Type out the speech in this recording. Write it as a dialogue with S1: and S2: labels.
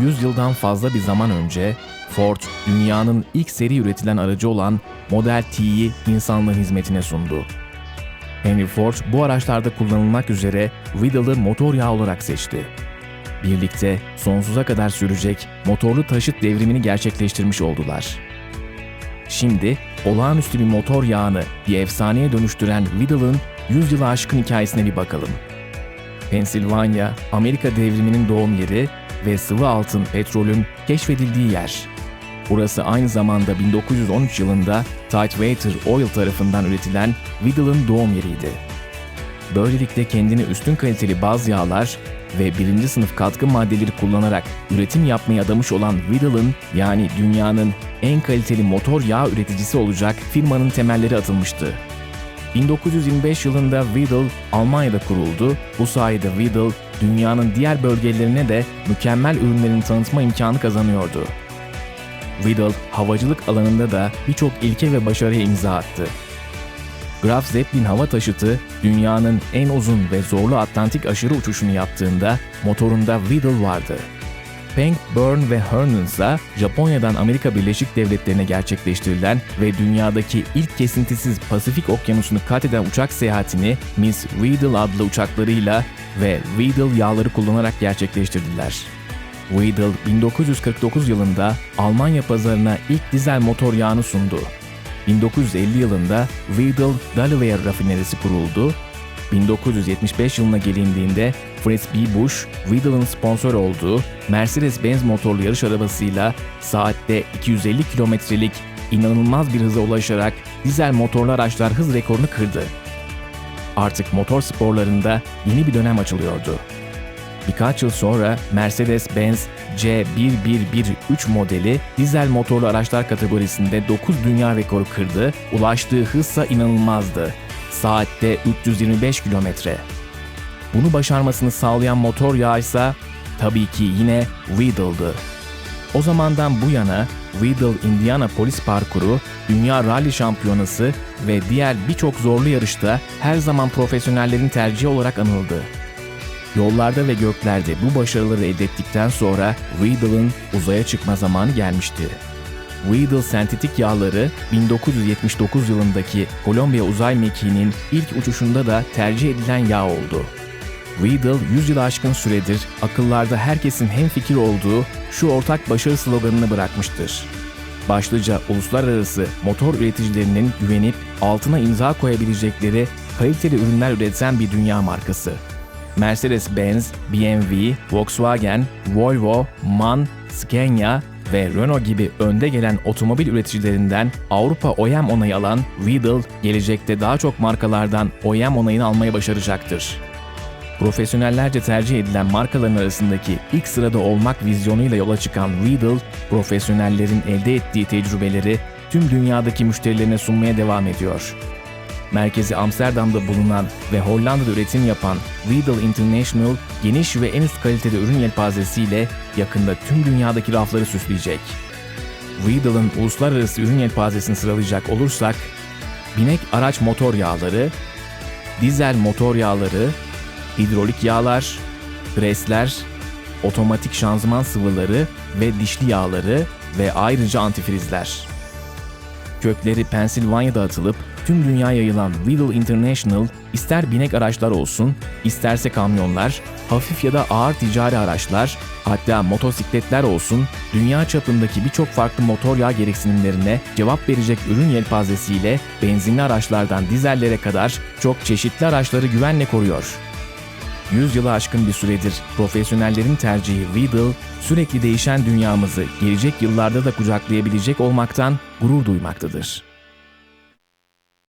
S1: 1900'den 100 yıldan fazla bir zaman önce Ford, dünyanın ilk seri üretilen aracı olan Model T'yi insanlığın hizmetine sundu. Henry Ford bu araçlarda kullanılmak üzere Whittle'ı motor yağı olarak seçti. Birlikte sonsuza kadar sürecek motorlu taşıt devrimini gerçekleştirmiş oldular. Şimdi olağanüstü bir motor yağını bir efsaneye dönüştüren Whittle'ın 100 yılı aşkın hikayesine bir bakalım. Pensilvanya, Amerika devriminin doğum yeri ve sıvı altın petrolün keşfedildiği yer. Burası aynı zamanda 1913 yılında Tidewater Oil tarafından üretilen Whittle'ın doğum yeriydi. Böylelikle kendini üstün kaliteli baz yağlar ve birinci sınıf katkı maddeleri kullanarak üretim yapmayı adamış olan Whittle'ın yani dünyanın en kaliteli motor yağ üreticisi olacak firmanın temelleri atılmıştı. 1925 yılında Whittle Almanya'da kuruldu. Bu sayede Whittle dünyanın diğer bölgelerine de mükemmel ürünlerini tanıtma imkanı kazanıyordu. Whittle havacılık alanında da birçok ilke ve başarıya imza attı. Graf Zeppelin hava taşıtı dünyanın en uzun ve zorlu Atlantik aşırı uçuşunu yaptığında motorunda Whittle vardı. Pank, Byrne ve Hernan Japonya'dan Amerika Birleşik Devletleri'ne gerçekleştirilen ve dünyadaki ilk kesintisiz Pasifik Okyanusu'nu kat eden uçak seyahatini Miss Weddell adlı uçaklarıyla ve Weddell yağları kullanarak gerçekleştirdiler. Weddell 1949 yılında Almanya pazarına ilk dizel motor yağını sundu. 1950 yılında Weddell Delaware rafinerisi kuruldu 1975 yılına gelindiğinde Fritz B. Bush, Weddell'ın sponsor olduğu Mercedes-Benz motorlu yarış arabasıyla saatte 250 kilometrelik inanılmaz bir hıza ulaşarak dizel motorlu araçlar hız rekorunu kırdı. Artık motor sporlarında yeni bir dönem açılıyordu. Birkaç yıl sonra Mercedes-Benz C1113 modeli dizel motorlu araçlar kategorisinde 9 dünya rekoru kırdı, ulaştığı hızsa inanılmazdı saatte 325 kilometre. Bunu başarmasını sağlayan motor yağı ise tabii ki yine Weddle'dı. O zamandan bu yana Weddle Indiana Polis Parkuru, Dünya Rally Şampiyonası ve diğer birçok zorlu yarışta her zaman profesyonellerin tercihi olarak anıldı. Yollarda ve göklerde bu başarıları elde ettikten sonra Weddle'ın uzaya çıkma zamanı gelmişti. Weddell sentetik yağları 1979 yılındaki Kolombiya uzay mekiğinin ilk uçuşunda da tercih edilen yağ oldu. Weddell 100 yıl aşkın süredir akıllarda herkesin hemfikir olduğu şu ortak başarı sloganını bırakmıştır. Başlıca uluslararası motor üreticilerinin güvenip altına imza koyabilecekleri kaliteli ürünler üreten bir dünya markası. Mercedes-Benz, BMW, Volkswagen, Volvo, MAN, Scania ve Renault gibi önde gelen otomobil üreticilerinden Avrupa OEM onayı alan Weddell, gelecekte daha çok markalardan OEM onayını almayı başaracaktır. Profesyonellerce tercih edilen markaların arasındaki ilk sırada olmak vizyonuyla yola çıkan Weddell, profesyonellerin elde ettiği tecrübeleri tüm dünyadaki müşterilerine sunmaya devam ediyor merkezi Amsterdam'da bulunan ve Hollanda'da üretim yapan Weddell International geniş ve en üst kalitede ürün yelpazesiyle yakında tüm dünyadaki rafları süsleyecek. Weddell'ın uluslararası ürün yelpazesini sıralayacak olursak, binek araç motor yağları, dizel motor yağları, hidrolik yağlar, presler, otomatik şanzıman sıvıları ve dişli yağları ve ayrıca antifrizler. Kökleri Pensilvanya'da atılıp tüm dünya yayılan Weddell International ister binek araçlar olsun, isterse kamyonlar, hafif ya da ağır ticari araçlar, hatta motosikletler olsun, dünya çapındaki birçok farklı motor yağ gereksinimlerine cevap verecek ürün yelpazesiyle benzinli araçlardan dizellere kadar çok çeşitli araçları güvenle koruyor. 100 yılı aşkın bir süredir profesyonellerin tercihi Weddell, sürekli değişen dünyamızı gelecek yıllarda da kucaklayabilecek olmaktan gurur duymaktadır.